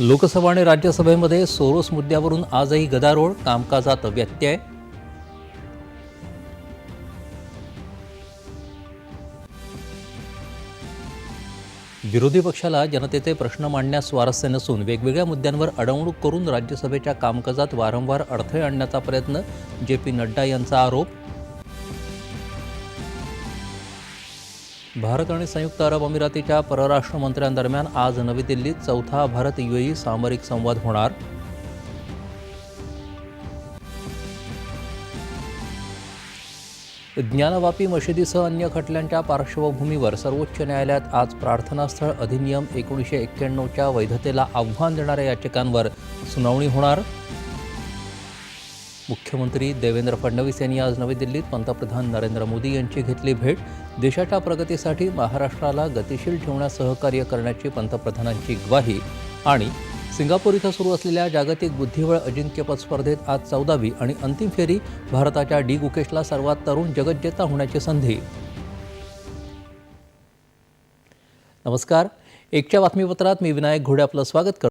लोकसभा आणि राज्यसभेमध्ये सोरोस मुद्द्यावरून आजही गदारोळ कामकाजात व्यत्यय. विरोधी पक्षाला जनतेचे प्रश्न मांडण्यास स्वारस्य नसून वेगवेगळ्या मुद्द्यांवर अडवणूक करून राज्यसभेच्या कामकाजात वारंवार अडथळे आणण्याचा प्रयत्न जे पी नड्डा यांचा आरोप. भारत आणि संयुक्त अरब अमिरातीच्या परराष्ट्र मंत्र्यांदरम्यान आज नवी दिल्लीत चौथा भारत युएई सामरिक संवाद होणार. ज्ञानवापी मशिदीसह अन्य खटल्यांच्या पार्श्वभूमीवर सर्वोच्च न्यायालयात आज प्रार्थनास्थळ अधिनियम एकोणीसशे एक्क्याण्णवच्या वैधतेला आव्हान देणाऱ्या याचिकांवर सुनावणी होणार. मुख्यमंत्री देवेंद्र फडणवीस यांनी आज नवी दिल्लीत पंतप्रधान नरेंद्र मोदी यांची घेतली भेट. देशाच्या प्रगतीसाठी महाराष्ट्राला गतिशील ठेवण्यास सहकार्य करण्याची पंतप्रधानांची ग्वाही. आणि सिंगापूर इथं सुरू असलेल्या जागतिक बुद्धिबळ अजिंक्यपद स्पर्धेत आज चौदावी आणि अंतिम फेरी भारताच्या डी गुकेशला सर्वात तरुण जगज्जेता होण्याची संधी. नमस्कार. एकच्या बातमीपत्रात मी विनायक घोडे आपलं स्वागत करतो.